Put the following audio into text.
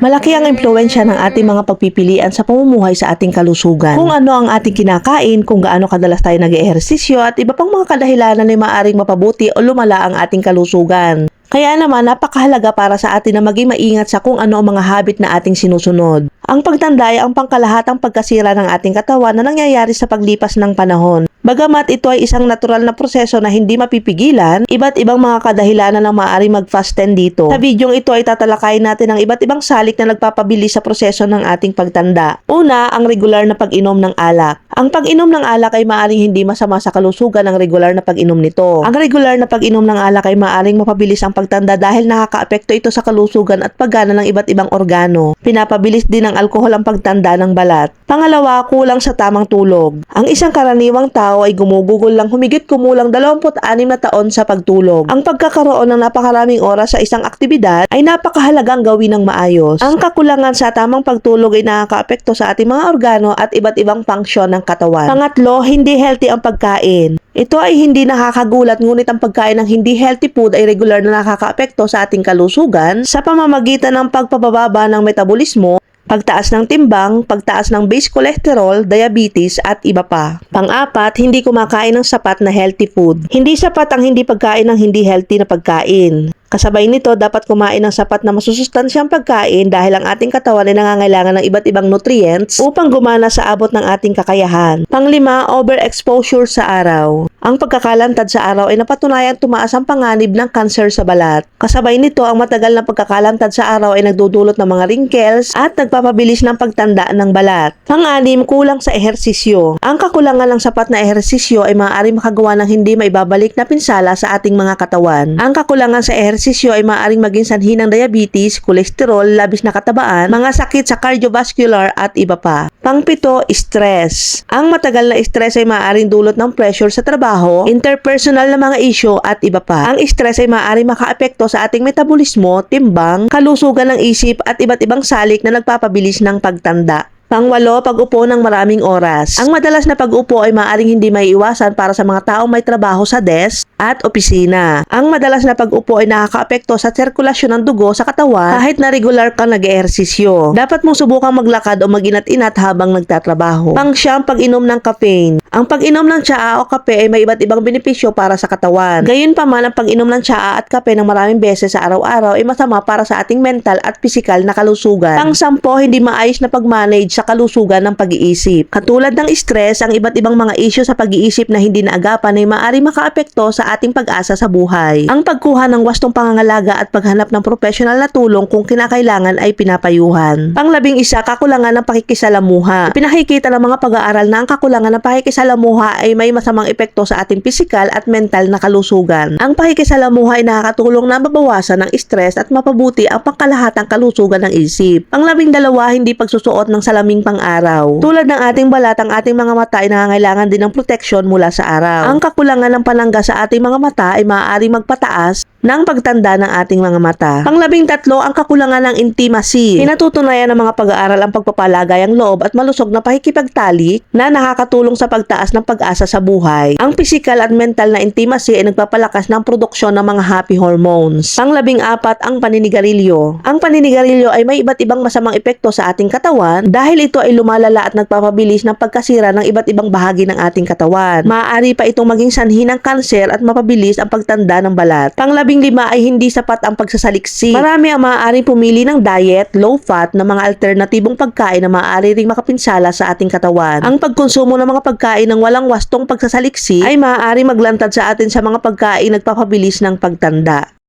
Malaki ang impluensya ng ating mga pagpipilian sa pamumuhay sa ating kalusugan. Kung ano ang ating kinakain, kung gaano kadalas tayo nag-ehersisyo at iba pang mga kadahilanan ay maaaring mapabuti o lumala ang ating kalusugan. Kaya naman napakahalaga para sa atin na maging maingat sa kung ano ang mga habit na ating sinusunod. Ang pagtanda ay ang pangkalahatang pagkasira ng ating katawan na nangyayari sa paglipas ng panahon. Bagamat ito ay isang natural na proseso na hindi mapipigilan, iba't ibang mga kadahilanan ang maaaring mag-fasten dito. Sa videong ito ay tatalakayin natin ang iba't ibang salik na nagpapabilis sa proseso ng ating pagtanda. Una, ang regular na pag-inom ng alak. Ang pag-inom ng alak ay maaaring hindi masama sa kalusugan ng regular na pag-inom nito. Ang regular na pag-inom ng alak ay maaaring mapabilis ang pagtanda dahil nakakaapekto ito sa kalusugan at paggana ng iba't ibang organo. Pinapabilis din ng alkohol ang pagtanda ng balat. Pangalawa, kulang sa tamang tulog. Ang isang karaniwang tao ay gumugugol lang humigit kumulang 26 na taon sa pagtulog. Ang pagkakaroon ng napakaraming oras sa isang aktibidad ay napakahalagang gawin ng maayos. Ang kakulangan sa tamang pagtulog ay nakakaapekto sa ating mga organo at iba't ibang function ng katawan. Pangatlo, hindi healthy ang pagkain. Ito ay hindi nakakagulat ngunit ang pagkain ng hindi healthy food ay regular na nakakaapekto sa ating kalusugan sa pamamagitan ng pagpapababa ng metabolismo pagtaas ng timbang, pagtaas ng base cholesterol, diabetes at iba pa. Pang-apat, hindi kumakain ng sapat na healthy food. Hindi sapat ang hindi pagkain ng hindi healthy na pagkain. Kasabay nito, dapat kumain ng sapat na masusustansyang pagkain dahil ang ating katawan ay nangangailangan ng iba't ibang nutrients upang gumana sa abot ng ating kakayahan. Panglima, overexposure sa araw. Ang pagkakalantad sa araw ay napatunayang tumaas ang panganib ng cancer sa balat. Kasabay nito, ang matagal na pagkakalantad sa araw ay nagdudulot ng mga wrinkles at nagpapabilis ng pagtanda ng balat. Pang-anim, kulang sa ehersisyo. Ang kakulangan ng sapat na ehersisyo ay maaaring makagawa ng hindi maibabalik na pinsala sa ating mga katawan. Ang kakulangan sa ehersisyo ay maaaring maging sanhi ng diabetes, kolesterol, labis na katabaan, mga sakit sa cardiovascular at iba pa. Pangpito, stress. Ang matagal na stress ay maaaring dulot ng pressure sa trabaho, interpersonal na mga issue at iba pa. Ang stress ay maaaring makaapekto sa ating metabolismo, timbang, kalusugan ng isip at iba't ibang salik na nagpapabilis ng pagtanda. Pangwalo, pag-upo ng maraming oras. Ang madalas na pag-upo ay maaaring hindi may iwasan para sa mga taong may trabaho sa desk at opisina. Ang madalas na pag-upo ay nakakaapekto sa sirkulasyon ng dugo sa katawan kahit na regular kang nag-ehersisyo. Dapat mong subukang maglakad o mag-inat-inat habang nagtatrabaho. Pangsyam, pag-inom ng caffeine. Ang pag-inom ng tsaa o kape ay may iba't ibang benepisyo para sa katawan. Gayunpaman, ang pag-inom ng tsaa at kape ng maraming beses sa araw-araw ay masama para sa ating mental at pisikal na kalusugan. Pang-sampo, hindi maayos na pag-manage sa kalusugan ng pag-iisip. Katulad ng stress, ang iba't ibang mga issue sa pag-iisip na hindi naagapan ay maaari makaapekto sa ating pag-asa sa buhay. Ang pagkuha ng wastong pangangalaga at paghanap ng professional na tulong kung kinakailangan ay pinapayuhan. Panglabing isa, kakulangan ng pakikisalamuha. Pinakikita ng mga pag-aaral na ang kakulangan ng pakikisalamuha ay may masamang epekto sa ating pisikal at mental na kalusugan. Ang pakikisalamuha ay nakakatulong na mabawasan ng stress at mapabuti ang pangkalahatang kalusugan ng isip. Panglabing dalawa, hindi pagsusuot ng salaming pang-araw. Tulad ng ating balat, ang ating mga mata ay nangangailangan din ng proteksyon mula sa araw. Ang kakulangan ng panangga sa ating mga mata ay maaaring magpataas ng pagtanda ng ating mga mata. Panglabing tatlo, ang kakulangan ng intimacy. Pinatutunayan ng mga pag-aaral ang pagpapalagayang loob at malusog na pakikipagtalik na nakakatulong sa pagtaas ng pag-asa sa buhay. Ang physical at mental na intimacy ay nagpapalakas ng produksyon ng mga happy hormones. Panglabing apat, ang paninigarilyo. Ang paninigarilyo ay may iba't ibang masamang epekto sa ating katawan dahil ito ay lumalala at nagpapabilis ng pagkasira ng iba't ibang bahagi ng ating katawan. Maaari pa itong maging sanhi ng kanser at mapabilis ang pagtanda ng balat. Panglabing lima ay hindi sapat ang pagsasaliksi. Marami ang maaaring pumili ng diet, low fat na mga alternatibong pagkain na maaari ring makapinsala sa ating katawan. Ang pagkonsumo ng mga pagkain ng walang wastong pagsasaliksi ay maaari maglantad sa atin sa mga pagkain nagpapabilis ng pagtanda.